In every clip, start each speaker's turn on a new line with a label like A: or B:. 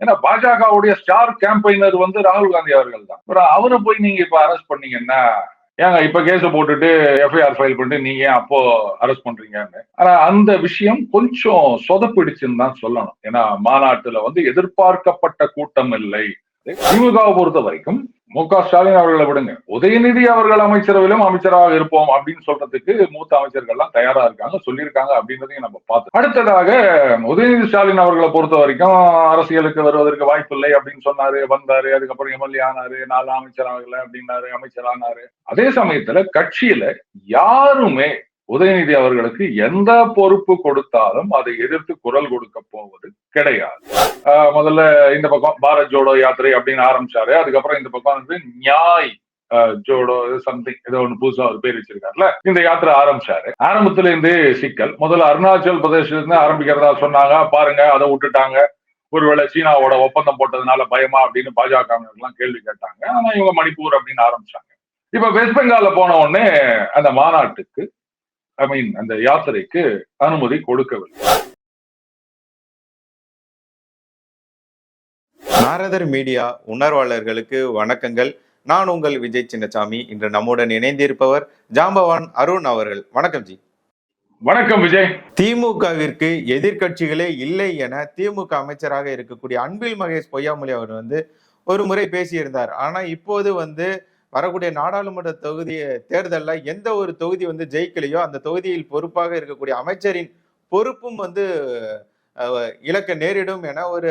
A: ஏன்னா பாஜகவுடைய star campaigner வந்து ராகுல் காந்தி அவர்கள் தான் அப்புறம் அவரை போய் நீங்க இப்ப அரெஸ்ட் பண்ணீங்கன்னா ஏங்க இப்ப கேஸ போட்டுட்டு எஃப்ஐஆர் ஃபைல் பண்ணிட்டு நீங்க ஏன் அப்போ அரெஸ்ட் பண்றீங்கன்னு? ஆனா அந்த விஷயம் கொஞ்சம் சொதப்பிடிச்சுன்னு தான் சொல்லணும். ஏன்னா மாநாட்டுல வந்து எதிர்பார்க்கப்பட்ட கூட்டம் இல்லை. திமுகவை பொறுத்த வரைக்கும் மு க ஸ்டாலின் அவர்களை விடுங்க. உதயநிதி அவர்கள் அமைச்சரவையிலும் அமைச்சராக இருப்போம் அப்படின்னு சொல்றதுக்கு மூத்த அமைச்சர்கள்லாம் தயாரா இருக்காங்க சொல்லியிருக்காங்க அப்படின்றதையும் நம்ம பார்த்தோம் அடுத்ததாக உதயநிதி ஸ்டாலின் அவர்களை பொறுத்த வரைக்கும் அரசியலுக்கு வருவதற்கு வாய்ப்பு இல்லை அப்படின்னு சொன்னாரு வந்தாரு அதுக்கப்புறம் எம்எல்ஏ ஆனாரு நாலு அமைச்சர் ஆகல அப்படின்னாரு அமைச்சர் ஆனாரு. அதே சமயத்துல கட்சியில யாருமே உதயநிதி அவர்களுக்கு எந்த பொறுப்பு கொடுத்தாலும் அதை எதிர்த்து குரல் கொடுக்க போவது கிடையாது. ஆஹ் முதல்ல இந்த பக்கம் பாரத் ஜோடோ யாத்திரை அப்படின்னு ஆரம்பிச்சாரு. அதுக்கப்புறம் இந்த பக்கம் வந்து நியாய் ஆஹ் ஜோடோ சம்திங் ஏதோ ஒன்று புதுசா ஒரு பேர் வச்சிருக்காருல இந்த யாத்திரை ஆரம்பிச்சாரு. ஆரம்பத்துல இருந்து சிக்கல். முதல்ல அருணாச்சல் பிரதேசத்துல இருந்து ஆரம்பிக்கிறதா சொன்னாங்க. பாருங்க அதை விட்டுட்டாங்க. ஒருவேளை சீனாவோட ஒப்பந்தம் போட்டதுனால பயமா அப்படின்னு பாஜக எல்லாம் கேள்வி கேட்டாங்க. ஆனா இவங்க மணிப்பூர் அப்படின்னு ஆரம்பிச்சாங்க. இப்ப வெஸ்ட் பெங்கால்ல போன உடனே அந்த மாநாட்டுக்கு ஐ மீன் அந்த யாத்திரைக்கு அனுமதி கொடுக்கவில்லை.
B: நாரதர் மீடியா உணர்வாளர்களுக்கு வணக்கங்கள். நான் உங்கள் விஜய் சின்னசாமி. இன்று நம்முடன் இணைந்திருப்பவர் ஜாம்பவான் அருண் அவர்கள். வணக்கம் ஜி.
A: வணக்கம் விஜய்.
B: திமுகவிற்கு எதிர்க்கட்சிகளே இல்லை என திமுக அமைச்சராக இருக்கக்கூடிய அன்பில் மகேஷ் பொய்யாமொழி அவர் வந்து ஒரு முறை பேசியிருந்தார். ஆனா இப்போது வந்து வரக்கூடிய நாடாளுமன்ற தொகுதி தேர்தலில் எந்த ஒரு தொகுதி வந்து ஜெயிக்கலையோ அந்த தொகுதியில் பொறுப்பாக இருக்கக்கூடிய அமைச்சரின் பொறுப்பும் வந்து இழக்க நேரிடும் என ஒரு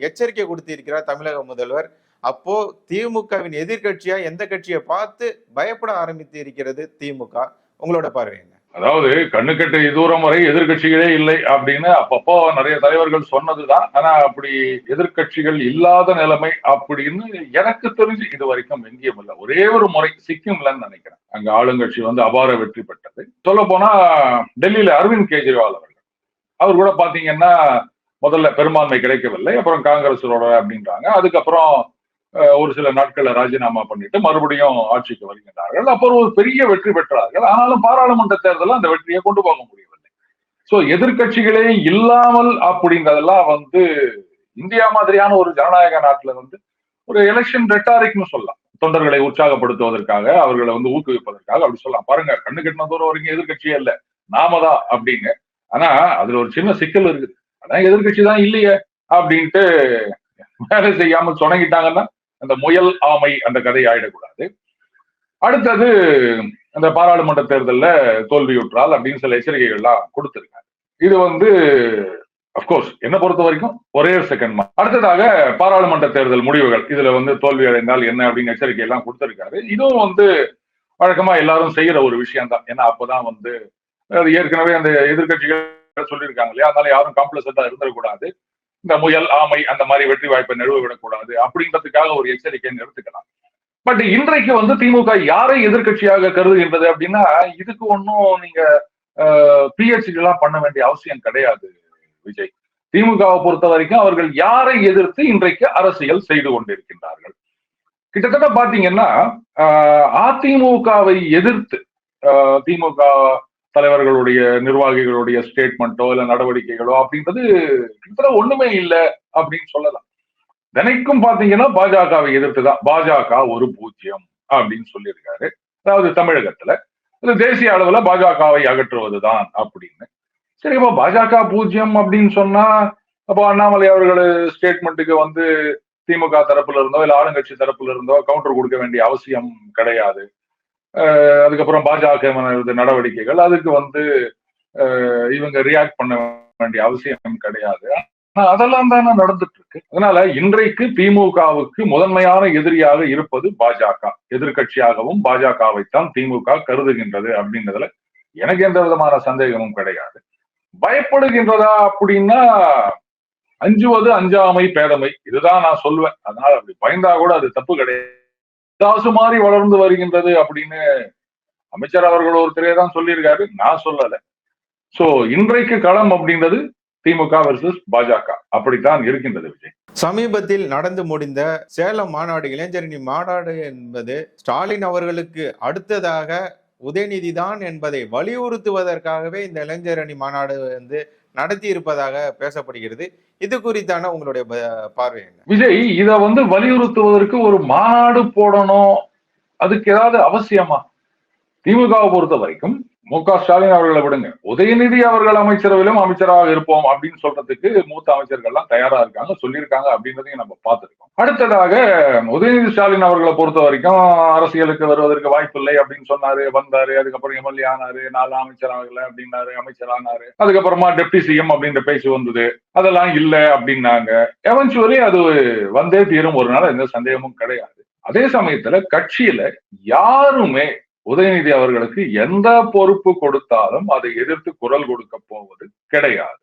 B: எச்சரிக்கை கொடுத்திருக்கிறார் தமிழக முதல்வர். அப்போ திமுகவின் எதிர்கட்சியா எந்த கட்சியை பார்த்து பயப்பட ஆரம்பித்து இருக்கிறது திமுக? உங்களோட பார்வை
A: அதாவது கண்ணுக்கட்டு தூரம் வரை எதிர்க்கட்சிகளே இல்லை அப்படின்னு அப்பப்போ நிறைய தலைவர்கள் சொன்னதுதான். ஆனா அப்படி எதிர்க்கட்சிகள் இல்லாத நிலைமை அப்படின்னு எனக்கு தெரிஞ்சு இது வரைக்கும் எங்கேயும் இல்லை. ஒரே ஒரு முறை சிக்கிம்லன்னு நினைக்கிறேன். அங்க ஆளுங்கட்சி வந்து அபார வெற்றி பெற்றது. சொல்ல போனா டெல்லியில அரவிந்த் கெஜ்ரிவால் அவர்கள். அவர் கூட பாத்தீங்கன்னா முதல்ல பெரும்பான்மை கிடைக்கவில்லை. அப்புறம் காங்கிரஸோட அப்படின்றாங்க. அதுக்கப்புறம் ஒரு சில நாட்கள்ல ராஜினாமா பண்ணிட்டு மறுபடியும் ஆட்சிக்கு வருகின்றார்கள். அப்புறம் ஒரு பெரிய வெற்றி பெற்றார்கள். ஆனாலும் பாராளுமன்ற தேர்தலில் அந்த வெற்றியை கொண்டு போக முடியவில்லை. சோ எதிர்க்கட்சிகளே இல்லாமல் அப்படிங்கிறதெல்லாம் வந்து இந்தியா மாதிரியான ஒரு ஜனநாயக நாட்டுல வந்து ஒரு எலெக்ஷன் ரெட்டாரிக்னு சொல்லலாம். தொண்டர்களை உற்சாகப்படுத்துவதற்காக அவர்களை வந்து ஊக்குவிப்பதற்காக அப்படி சொல்லலாம். பாருங்க கண்ணு கட்டின தூரம் வரைக்கும் எதிர்கட்சியே இல்ல. நாம தான் அப்படின்னு. ஆனா அதுல ஒரு சின்ன சிக்கல் இருக்குது. ஆனா எதிர்கட்சி தான் இல்லையே அப்படின்ட்டு வேலை செய்யாமல் தொடங்கிட்டாங்கன்னா அந்த முயல் ஆமை அந்த கதை ஆயிடக்கூடாது. அடுத்தது அந்த பாராளுமன்ற தேர்தலில் தோல்வியுற்றால் அப்படின்னு சில எச்சரிக்கைகள்லாம் கொடுத்துருக்காங்க. இது வந்து அப்கோர்ஸ் என்ன பொறுத்த வரைக்கும் ஒரே செகண்ட் அடுத்ததாக பாராளுமன்ற தேர்தல் முடிவுகள். இதுல வந்து தோல்வி அடைந்தால் என்ன அப்படின்னு எச்சரிக்கை எல்லாம் கொடுத்திருக்காரு. இதுவும் வந்து வழக்கமா எல்லாரும் செய்யற ஒரு விஷயம் தான் ஏன்னா அப்பதான் வந்து அது ஏற்கனவே அந்த எதிர்கட்சிகள் சொல்லியிருக்காங்க இல்லையா? அதனால யாரும் காம்ப்ளசண்டா இருந்துடக்கூடாது. இந்த முயல் ஆமை அந்த மாதிரி வெற்றி வாய்ப்பை நழுவ விடக்கூடாது அப்படின்றதுக்காக ஒரு எச்சரிக்கையை நிறுத்துக்கலாம். பட் இன்றைக்கு வந்து திமுக யாரை எதிர்க்கட்சியாக கருதுகின்றது அப்படின்னா இதுக்கு ஒன்றும் நீங்க பிஹெச்டி எல்லாம் பண்ண வேண்டிய அவசியம் கிடையாது விஜய். திமுகவை பொறுத்த வரைக்கும் அவர்கள் யாரை எதிர்த்து இன்றைக்கு அரசியல் செய்து கொண்டிருக்கின்றார்கள்? கிட்டத்தட்ட பாத்தீங்கன்னா ஆஹ், அதிமுகவை எதிர்த்து ஆஹ், திமுக தலைவர்களுடைய நிர்வாகிகளுடைய ஸ்டேட்மெண்ட்டோ இல்ல நடவடிக்கைகளோ அப்படின்றது கிட்டத்தட்ட ஒண்ணுமே இல்லை அப்படின்னு சொல்லலாம். தினைக்கும் பாத்தீங்கன்னா பாஜகவை எதிர்த்துதான் பாஜக ஒரு பூஜ்ஜியம் அப்படின்னு சொல்லியிருக்காரு. அதாவது தமிழகத்துல. இது தேசிய அளவுல பாஜகவை அகற்றுவதுதான் அப்படின்னு. சரி இப்போ பாஜக பூஜ்ஜியம் அப்படின்னு சொன்னா அப்போ அண்ணாமலை அவர்கள் ஸ்டேட்மெண்ட்டுக்கு வந்து திமுக தரப்புல இருந்தோ இல்ல ஆளுங்கட்சி தரப்புல இருந்தோ கவுண்டர் கொடுக்க வேண்டிய அவசியம் கிடையாது. அதுக்கப்புறம் பாஜக நடவடிக்கைகள் அதுக்கு வந்து இவங்க ரியாக்ட் பண்ண வேண்டிய அவசியம் கிடையாது. ஆனா அதெல்லாம் தானே நடந்துட்டு இருக்கு. அதனால இன்றைக்கு திமுகவுக்கு முதன்மையான எதிரியாக இருப்பது பாஜக. எதிர்க்கட்சியாகவும் பாஜகவைத்தான் திமுக கருதுகின்றது அப்படின்றதுல எனக்கு எந்த விதமான சந்தேகமும் கிடையாது. பயப்படுகின்றதா அப்படின்னா அஞ்சுவது அஞ்சாமை பேதமை. இதுதான் நான் சொல்லுவேன் அதனால அப்படி பயந்தா கூட அது தப்பு கிடையாது. காசு மாதிரி வளர்ந்து வருகின்றது அப்படின்னு அமைச்சர் அவர்கள் ஒருத்தரே தான் சொல்லியிருக்காரு. நான் சொல்லல. சோ இன்றைக்கு களம் அப்படின்றது திமுக வெர்சஸ் பாஜக. அப்படித்தான் இருக்கின்றது விஜய்.
B: சமீபத்தில் நடந்து முடிந்த சேலம் மாநாடு இளைஞரணி மாநாடு என்பது ஸ்டாலின் அவர்களுக்கு அடுத்ததாக உதயநிதி தான் என்பதை வலியுறுத்துவதற்காகவே இந்த இளைஞரணி மாநாடு வந்து நடத்தி இருப்பதாக பேசப்படுகிறது. இது குறித்தான உங்களுடைய ப- பார்வை என்ன?
A: விஜய் இத வந்து வலியுறுத்துவதற்கு ஒரு மாநாடு போடணும். அதுக்கு ஏதாவது அவசியமா? திமுகவை பொறுத்த வரைக்கும் மு க ஸ்டாலின் அவர்களை விடுங்க. உதயநிதி அவர்கள் அமைச்சரவையிலும் அமைச்சராக இருப்போம் அப்படின்னு சொல்றதுக்கு மூத்த அமைச்சர்கள்லாம் தயாரா இருக்காங்க சொல்லியிருக்காங்க அப்படின்றதையும் நம்ம பார்த்துருக்கோம். அடுத்ததாக உதயநிதி ஸ்டாலின் அவர்களை பொறுத்த வரைக்கும் அரசியலுக்கு வருவதற்கு வாய்ப்பில்லை அப்படின்னு சொன்னாரு வந்தாரு அதுக்கப்புறம் எம்எல்ஏ ஆனாரு நாலு அமைச்சராகல அப்படின்னாரு அமைச்சர் ஆனாரு அதுக்கப்புறமா டெப்டி சிஎம் அப்படின்ற பேச்சு வந்தது அதெல்லாம் இல்ல அப்படின்னாங்க. எவன்ச்சுவலி அது வந்தே தீரும் ஒரு நாள் எந்த சந்தேகமும் கிடையாது. அதே சமயத்துல கட்சியில யாருமே உதயநிதி அவர்களுக்கு எந்த பொறுப்பு கொடுத்தாலும் அதை எதிர்த்து குரல் கொடுக்க போவது கிடையாது.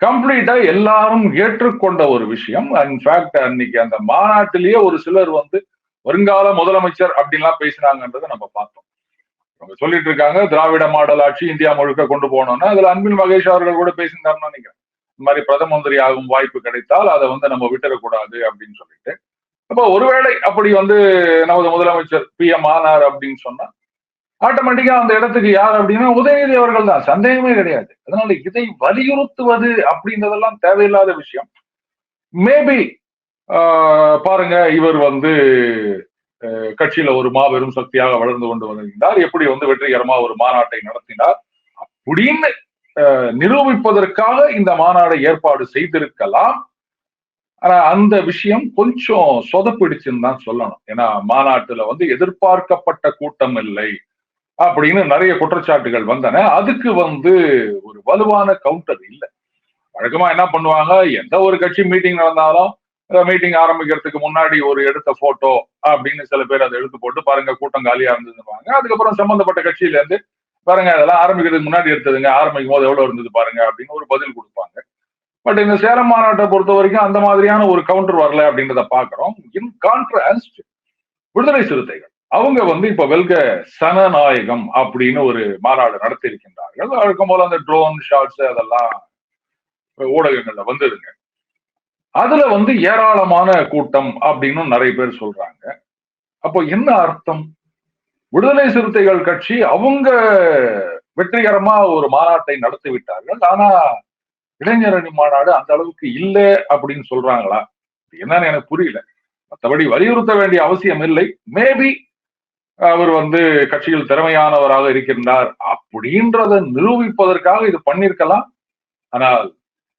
A: கம்ப்ளீட்டா எல்லாரும் ஏற்றுக்கொண்ட ஒரு விஷயம். இன்ஃபேக்ட் அன்னைக்கு அந்த மாநாட்டிலேயே ஒரு சிலர் வந்து வருங்கால முதலமைச்சர் அப்படின்லாம் பேசினாங்கன்றதை நம்ம பார்த்தோம். அவங்க சொல்லிட்டு இருக்காங்க திராவிட மாடல் ஆட்சி இந்தியா முழுக்க கொண்டு போனோம்னா அதுல அன்பில் மகேஷ் அவர்கள் கூட பேசியிருந்தாருன்னு நினைக்கிறேன். இந்த மாதிரி பிரதம மந்திரி ஆகும் வாய்ப்பு கிடைத்தால் அதை வந்து நம்ம விட்டுறக்கூடாது அப்படின்னு சொல்லிட்டு அப்போ ஒருவேளை அப்படி வந்து நமது முதலமைச்சர் பி எம் ஆனார் அப்படின்னு சொன்னா ஆட்டோமேட்டிக்கா அந்த இடத்துக்கு யார் அப்படின்னா உதயநிதி அவர்கள் தான். சந்தேகமே கிடையாது. அதனால இதை வலியுறுத்துவது அப்படின்றதெல்லாம் தேவையில்லாத விஷயம். மேபி பாருங்க இவர் வந்து அஹ், கட்சியில ஒரு மாபெரும் சக்தியாக வளர்ந்து கொண்டு வருகின்றார் எப்படி வந்து வெற்றிகரமா ஒரு மாநாட்டை நடத்தினார் அப்படின்னு நிரூபிப்பதற்காக இந்த மாநாடை ஏற்பாடு செய்திருக்கலாம். ஆனா அந்த விஷயம் கொஞ்சம் சொதப்பிடிச்சுன்னு தான் சொல்லணும். ஏன்னா மாநாட்டுல வந்து எதிர்பார்க்கப்பட்ட கூட்டம் இல்லை அப்படின்னு நிறைய குற்றச்சாட்டுகள் வந்தன. அதுக்கு வந்து ஒரு வலுவான கவுண்டர் இல்லை. வழக்கமா என்ன பண்ணுவாங்க? எந்த ஒரு கட்சி மீட்டிங் நடந்தாலும் மீட்டிங் ஆரம்பிக்கிறதுக்கு முன்னாடி ஒரு எடுத்த போட்டோ அப்படின்னு சில பேர் அதை எடுத்து போட்டு பாருங்க கூட்டம் காலியா இருந்ததுவாங்க அதுக்கப்புறம் சம்பந்தப்பட்ட கட்சியில இருந்து பாருங்க அதெல்லாம் ஆரம்பிக்கிறதுக்கு முன்னாடி எடுத்ததுங்க ஆரம்பிக்கும் போது எவ்வளவு இருந்தது பாருங்க அப்படின்னு ஒரு பதில் கொடுப்பாங்க. பட் இந்த சேலம் மாநாட்டை பொறுத்த வரைக்கும் அந்த மாதிரியான ஒரு கவுண்டர் வரல அப்படின்றத பாக்குறோம் இன் கான்ட்ராஸ்ட் விடுதலை சிறுத்தைகள். அவங்க வந்து இப்ப வெல்க சனநாயகம் அப்படின்னு ஒரு மாநாடு நடத்தி இருக்கின்றார்கள் வழக்கம் போல அந்த ட்ரோன் ஷாட்ஸ் அதெல்லாம் ஊடகங்கள்ல வந்ததுங்க. அதுல வந்து ஏராளமான கூட்டம் அப்படின்னு நிறைய பேர் சொல்றாங்க. அப்போ என்ன அர்த்தம்? விடுதலை சிறுத்தைகள் கட்சி அவங்க வெற்றிகரமா ஒரு மாநாட்டை நடத்தி விட்டார்கள் ஆனா இளைஞரணி மாநாடு அந்த அளவுக்கு இல்லை அப்படின்னு சொல்றாங்களா? என்னன்னு எனக்கு புரியல. மற்றபடி வலியுறுத்த வேண்டிய அவசியம் இல்லை. மேபி அவர் வந்து கட்சியில் திறமையானவராக இருக்கின்றார் அப்படின்றத நிரூபிப்பதற்காக இது பண்ணிருக்கலாம் ஆனால்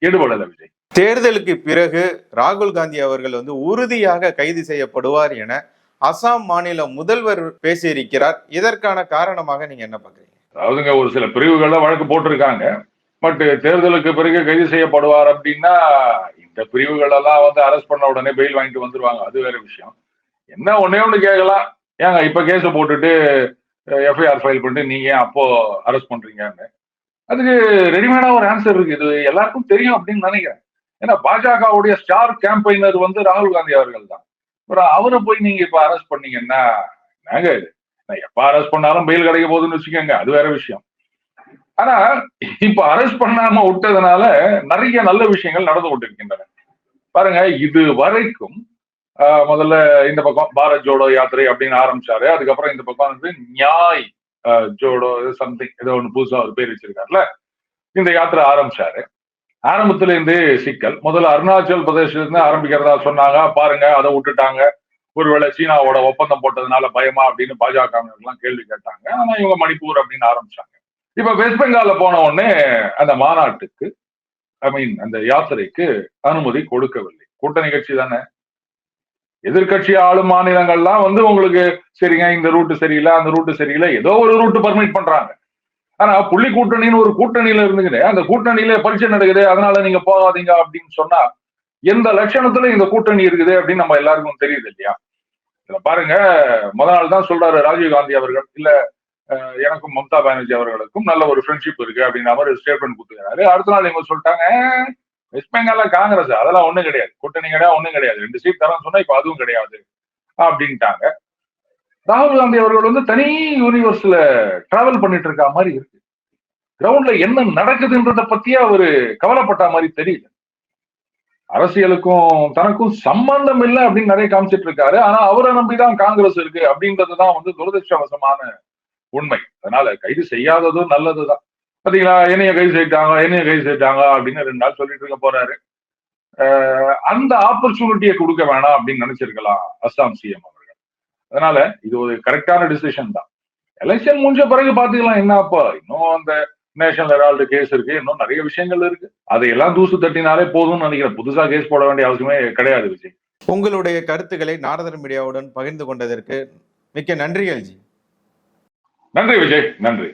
A: ஈடுபடல விஜய்
B: தேர்தலுக்கு பிறகு ராகுல் காந்தி அவர்கள் வந்து உறுதியாக கைது செய்யப்படுவார் என அசாம் மாநில முதல்வர் பேசியிருக்கிறார். இதற்கான காரணமாக நீங்க என்ன பாக்குறீங்க
A: அதாவதுங்க ஒரு சில பிரிவுகள்ல வழக்கு போட்டிருக்காங்க. பட் uh, தேர்தலுக்கு பிறகு கைது செய்யப்படுவார் அப்படின்னா இந்த பிரிவுகள் எல்லாம் வந்து அரெஸ்ட் பண்ண உடனே பெயில் வாங்கிட்டு வந்துருவாங்க. அது வேற விஷயம். என்ன ஒன்னே ஒன்று கேட்கலாம். ஏங்க இப்ப கேஸ போட்டுட்டு எஃப்ஐஆர் ஃபைல் பண்ணிட்டு நீங்க ஏன் அப்போ அரெஸ்ட் பண்றீங்கன்னு. அதுக்கு ரெடிமேடா ஒரு ஆன்சர் இருக்கு. இது எல்லாருக்கும் தெரியும் அப்படின்னு நினைக்கிறேன். ஏன்னா பாஜகவுடைய ஸ்டார் கேம்பெயினர் வந்து ராகுல் காந்தி அவர்கள் தான். அப்புறம் அவரை போய் நீங்க இப்ப அரெஸ்ட் பண்ணீங்கன்னா நாங்க இது? நான் எப்ப அரெஸ்ட் பண்ணாலும் பெயில் கிடைக்க போகுதுன்னு வச்சுக்கோங்க. அது வேற விஷயம். ஆனா இப்ப அரெஸ்ட் பண்ணாம விட்டதுனால நிறைய நல்ல விஷயங்கள் நடந்து கொண்டிருக்கின்றன. பாருங்க இது வரைக்கும் ஆஹ், முதல்ல இந்த பக்கம் பாரத் ஜோடோ யாத்திரை அப்படின்னு ஆரம்பிச்சாரு. அதுக்கப்புறம் இந்த பக்கம் வந்து நியாய் ஜோடோ சம்திங் ஏதோ ஒன்று புதுசா ஒரு பேர் வச்சிருக்காருல. இந்த யாத்திரை ஆரம்பிச்சாரு. ஆரம்பத்துல இருந்து சிக்கல். முதல்ல அருணாச்சல் பிரதேசத்துல இருந்து ஆரம்பிக்கிறதா சொன்னாங்க. பாருங்க அதை விட்டுட்டாங்க. ஒருவேளை சீனாவோட ஒப்பந்தம் போட்டதுனால பயமா அப்படின்னு பாஜக எல்லாம் கேள்வி கேட்டாங்க. ஆனா இவங்க மணிப்பூர் அப்படின்னு ஆரம்பிச்சாங்க. இப்ப வெஸ்ட் பெங்கால போன உடனே அந்த மாநாட்டுக்கு ஐ மீன் அந்த யாத்திரைக்கு அனுமதி கொடுக்கவில்லை. கூட்டணி கட்சி தானே. எதிர்கட்சி ஆளும் மாநிலங்கள்லாம் வந்து உங்களுக்கு சரிங்க இந்த ரூட்டு சரியில்லை அந்த ரூட்டு சரியில்லை ஏதோ ஒரு ரூட்டு பர்மிட் பண்றாங்க. ஆனா புள்ளி கூட்டணின்னு ஒரு கூட்டணியில இருந்துகிட்டு அந்த கூட்டணியில பரீட்சை நடக்குது அதனால நீங்க போகாதீங்க அப்படின்னு சொன்னா எந்த லட்சணத்துல இந்த கூட்டணி இருக்குது அப்படின்னு நம்ம எல்லாருக்கும் தெரியுது இல்லையா? இதுல பாருங்க முத நாள் தான் சொல்றாரு ராஜீவ் காந்தி அவர்கள் இல்ல எனக்கும் மம்தா பானர்ஜி அவர்களுக்கும் நல்ல ஒரு ஃப்ரெண்ட்ஷிப் இருக்கு அப்படின்ற மாதிரி ஸ்டேட்மெண்ட் கொடுத்துக்கிறாரு அடுத்த நாள் இவங்க சொல்லிட்டாங்க வெஸ்ட் பெங்கால்ல காங்கிரஸ் அதெல்லாம் ஒண்ணும் கிடையாது. கூட்டணி கிடையாது ஒண்ணும் கிடையாது. ரெண்டு சீட் தரேன்னு சொன்னா இப்ப அதுவும் கிடையாது. அப்படின்ட்டாங்க. ராகுல் காந்தி அவர்கள் வந்து தனி யூனிவர்ஸ்ல டிராவல் பண்ணிட்டு இருக்க மாதிரி இருக்கு. கிரவுண்ட்ல என்ன நடக்குதுன்றத பத்தியே அவரு கவலைப்பட்ட மாதிரி தெரியல. அரசியலுக்கும் தனக்கும் சம்பந்தம் இல்லை அப்படின்னு நிறைய காமிச்சிட்டு இருக்காரு. ஆனா அவரை நம்பிதான் காங்கிரஸ் இருக்கு அப்படின்றதுதான் வந்து துரதிருஷ்டவசமான உண்மை. அதனால கைது செய்யாததும் நல்லதுதான். பாத்தீங்களா? என்னைய கைது செய்யிட்டாங்க என்னைய கைது செய்யிட்டாங்க அப்படின்னு ரெண்டு நாள் சொல்லிட்டு இருக்க போறாரு. அந்த ஆப்பர்ச்சுனிட்டியை கொடுக்க வேணாம் அப்படின்னு நினைச்சிருக்கலாம் அஸ்ஸாம் சிஎம் அவர்கள். அதனால இது ஒரு கரெக்டான டிசிஷன் தான். எலெக்ஷன் முடிஞ்ச பிறகு பாத்துக்கலாம் என்ன இன்னும் அந்த நேஷனல் ஹெரால்டு கேஸ் இருக்கு இன்னும் நிறைய விஷயங்கள் இருக்கு. அதையெல்லாம் தூசு தட்டினாலே போதும்னு நினைக்கிறேன். புதுசா கேஸ் போட வேண்டிய அவசியமே கிடையாது விஜய்.
B: உங்களுடைய கருத்துக்களை நாரதர் மீடியாவுடன் பகிர்ந்து கொண்டதற்கு மிக்க நன்றிகள் ஜி.
A: நன்றி விஜய். நன்றி.